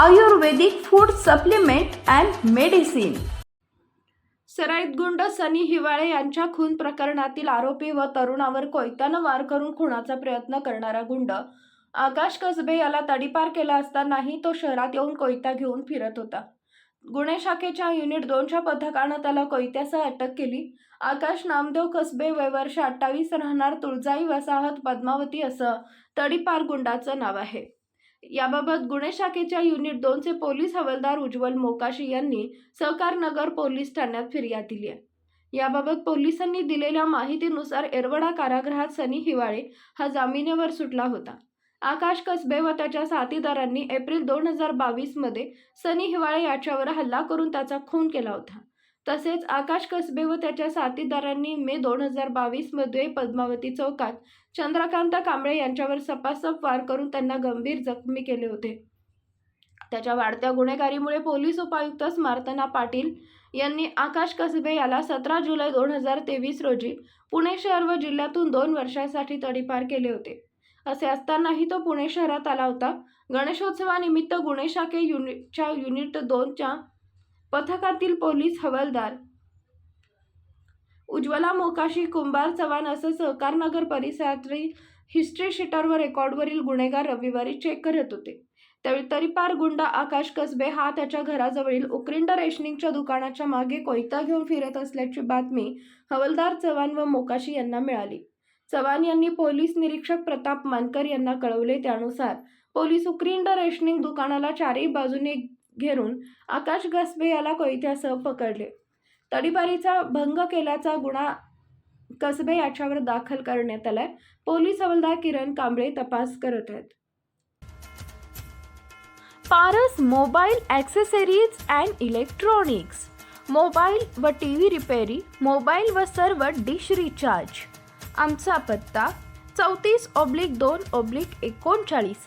Ayurvedic food supplement and medicine. सराईत गुंड सनी हिवाळे यांच्या खून प्रकरणातील आरोपी व तरुणावर कोयत्यानं वार करून खुनाचा प्रयत्न करणारा गुंड. आकाश कसबे याला तडीपार केला असतानाही तो शहरात येऊन कोयता घेऊन फिरत होता. गुन्हे शाखेच्या युनिट दोनच्या पथकानं त्याला कोयत्यासह अटक केली. आकाश नामदेव कसबे वय वर्ष अठ्ठावीस राहणार तुळजाई वसाहत पद्मावती असं तडीपार गुंडाचं नाव आहे. याबाबत गुन्हे शाखेच्या युनिट दोनचे पोलीस हवालदार उज्ज्वल मोकाशी यांनी सहकार नगर पोलीस ठाण्यात फिर्याद दिली आहे. याबाबत पोलिसांनी दिलेल्या माहितीनुसार एरवडा कारागृहात सनी हिवाळे हा जामिनीवर सुटला होता. आकाश कसबे व त्याच्या साथीदारांनी एप्रिल दोन हजार बावीसमध्ये सनी हिवाळे याच्यावर हल्ला करून त्याचा खून केला होता. तसेच आकाश कसबे व त्याच्या साथीदारांनी मे दोन हजार बावीसमध्ये पद्मावती चौकात चंद्रकांत कांबळे यांच्यावर सपासप वार करून त्यांना गंभीर जखमी केले होते. त्याच्या वाढत्या गुन्हेगारीमुळे पोलीस उपायुक्त स्मार्तना पाटील यांनी आकाश कसबे याला सतरा जुलै दोन हजार तेवीस रोजी पुणे शहर व जिल्ह्यातून दोन वर्षासाठी तडीपार केले होते. असे असतानाही तो पुणे शहरात आला होता. गणेशोत्सवानिमित्त गुन्हे शाखे युनिटच्या युनिट दोनच्या पथकातील पोलीस हवालदार. उज्ज्वला मोकाशी कुंभार चव्हाण असं सहकारनगर परिसरातील हिस्ट्री शीटरवर रेकॉर्डवरील गुन्हेगार रविवारी चेक करत होते. त्यावेळी तरीपार गुंडा आकाश कसबे हा त्याच्या घराजवळील उक्रिंड रेशनिंगच्या दुकानाच्या मागे कोयता घेऊन फिरत असल्याची बातमी हवलदार चव्हाण व मोकाशी यांना मिळाली. चव्हाण यांनी पोलीस निरीक्षक प्रताप मानकर यांना कळवले त्यानुसार पोलीस उक्रिंड रेशनिंग दुकानाला चारही बाजूने घेरून आकाश कसबे याला कोयत्यासह पकडले. तडीपारीचा भंग केल्याचा गुन्हा कसबे याच्यावर दाखल करण्यात आलाय. पोलीस हवालदार किरण कांबळे तपास करत आहेत. Paras mobile accessories and electronics. Mobile व टी व्ही रिपेरी मोबाईल व सर्व डिश रिचार्ज. आमचा पत्ता चौतीस ऑब्लिक दोन ऑब्लिक एकोणचाळीस.